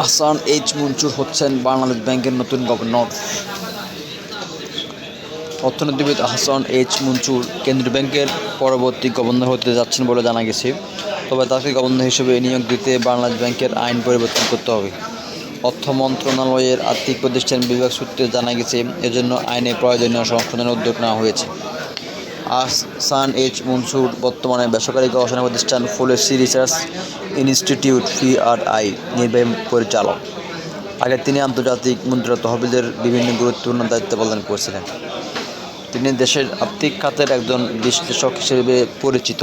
Ahsan H Mansur হচ্ছেন বাংলাদেশ ব্যাংকের নতুন গভর্নর। অর্থনীতিবিদ আহসান এইচ মনসুর কেন্দ্রীয় ব্যাংকের পরবর্তী গভর্নর হতে যাচ্ছেন বলে জানা গেছে। তবে তাকে গভর্নর হিসেবে নিয়োগ দিতে বাংলাদেশ ব্যাংকের আইন পরিবর্তন করতে হবে। অর্থ মন্ত্রণালয়ের আর্থিক প্রতিষ্ঠান বিভাগ সূত্রে জানা গেছে, এজন্য আইনে প্রয়োজনীয় সংশোধনের উদ্যোগ নেওয়া হয়েছে। আহসান এইচ মনসুর বর্তমানে বেসরকারি গবেষণা প্রতিষ্ঠান ফলেসি রিসার্চ ইনস্টিটিউট পিআরআই নির্বাহী পরিচালক। আগে তিনি আন্তর্জাতিক মুদ্রা তহবিলের বিভিন্ন গুরুত্বপূর্ণ দায়িত্ব পালন করেছিলেন। তিনি দেশের আর্থিক খাতের একজন বিশ্লেষক হিসেবে পরিচিত।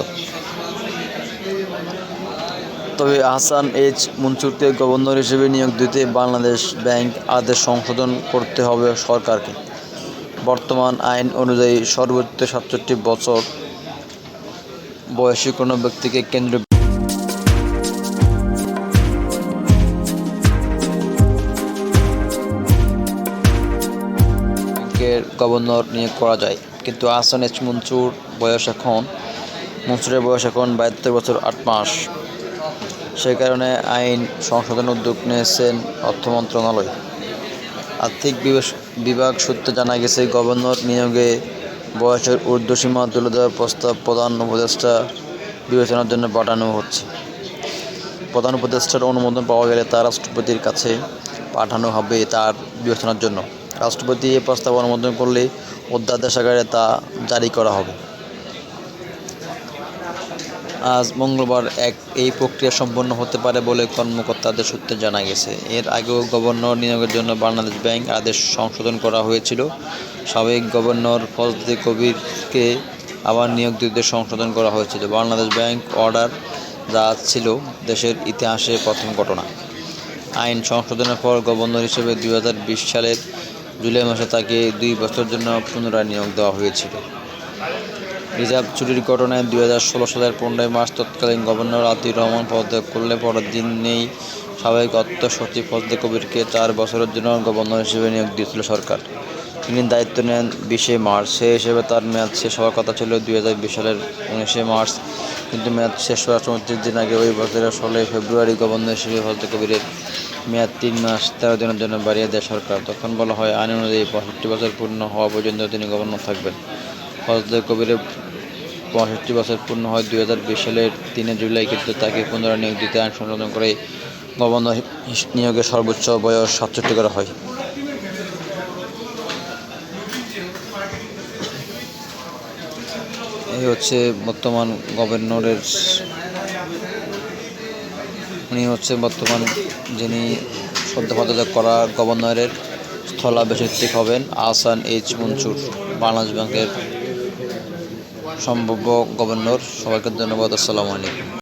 তবে আহসান এইচ মনসুরকে গভর্নর হিসেবে নিয়োগ দিতে বাংলাদেশ ব্যাংক আদেশ সংশোধন করতে হবে সরকারকে। বর্তমান আইন অনুযায়ী সর্বোচ্চ সাতষট্টি বছর বয়সী কোনো ব্যক্তিকে কেন্দ্রীয় গভর্নর নিয়োগ করা যায়। কিন্তু আহসান এইচ মনসুর বয়স এখন, মনসুরের বয়স এখন বাহাত্তর বছর আট মাস। সেই কারণে আইন সংশোধন উদ্যোগ নিয়েছেন অর্থ মন্ত্রণালয়। আর্থিক বিভাগ সূত্রে জানা গেছে, গভর্নর নিয়োগে বয়সের ঊর্ধ্বসীমা তুলে দেওয়ার প্রস্তাব প্রধান উপদেষ্টা বিবেচনার জন্য পাঠানো হচ্ছে। প্রধান উপদেষ্টার অনুমোদন পাওয়া গেলে তা রাষ্ট্রপতির কাছে পাঠানো হবে তার বিবেচনার জন্য। রাষ্ট্রপতি এই প্রস্তাব অনুমোদন করলে অধ্যাদেশ আকারে তা জারি করা হবে। আজ মঙ্গলবার এক, এই প্রক্রিয়া সম্পন্ন হতে পারে বলে কর্মকর্তাদের সূত্রে জানা গেছে। এর আগেও গভর্নর নিয়োগের জন্য বাংলাদেশ ব্যাংক আদেশ সংশোধন করা হয়েছিল। সাবেক গভর্নর ফজলে কবিরকে আবার নিয়োগ দিতে সংশোধন করা হয়েছিল। বাংলাদেশ ব্যাংক অর্ডার যা ছিল দেশের ইতিহাসে প্রথম ঘটনা। আইন সংশোধনের পর গভর্নর হিসেবে দু হাজার বিশ সালের জুলাই মাসে তাকে দুই বছরের জন্য পুনরায় নিয়োগ দেওয়া হয়েছিল। রিজার্ভ চুরির ঘটনায় দুই হাজার ষোলো সালের পনেরোই মার্চ তৎকালীন গভর্নর আতিউর রহমান পদত্যাগ করলে পরের দিনেই সাবেক অর্থ সচিব ফজলে কবিরকে চার বছরের জন্য গভর্নর হিসেবে নিয়োগ দিয়েছিল সরকার। তিনি দায়িত্ব নেন বিশে মার্চ, সে হিসেবে তার মেয়াদ শেষ হওয়ার কথা ছিল দুই হাজার বিশ সালের উনিশে মার্চ। কিন্তু মেয়াদ শেষ হওয়ার চৌত্রিশ দিন আগে ওই বছরের ষোলোই ফেব্রুয়ারি গভর্নর হিসেবে ফজলে কবিরের মেয়াদ তিন মাস তেরো দিনের জন্য বাড়িয়ে দেয় সরকার। তখন বলা হয়, আইন অনুযায়ী পঁয়ষট্টি বছর পূর্ণ হওয়া পর্যন্ত তিনি গভর্নর থাকবেন। ফজলে কবিরের পঁয়ষট্টি বছর পূর্ণ হয় দুই হাজার বিশ সালের তিনে জুলাই, কিন্তু তাকে পুনরায় নিয়োগ দিতে আইন সংশোধন করে গভর্নর নিয়োগের সর্বোচ্চ বয়স সাতষট্টি করা হয়। এই হচ্ছে বর্তমান গভর্নরের উনি হচ্ছে বর্তমান যিনি সদ্য পদত্যাগ করা গভর্নরের স্থলাভিষিক্ত হবেন আহসান এইচ মনসুর, বাংলাদেশ ব্যাংকের সম্ভাব্য গভর্নর। সবাইকে ধন্যবাদ, আসসালামু আলাইকুম।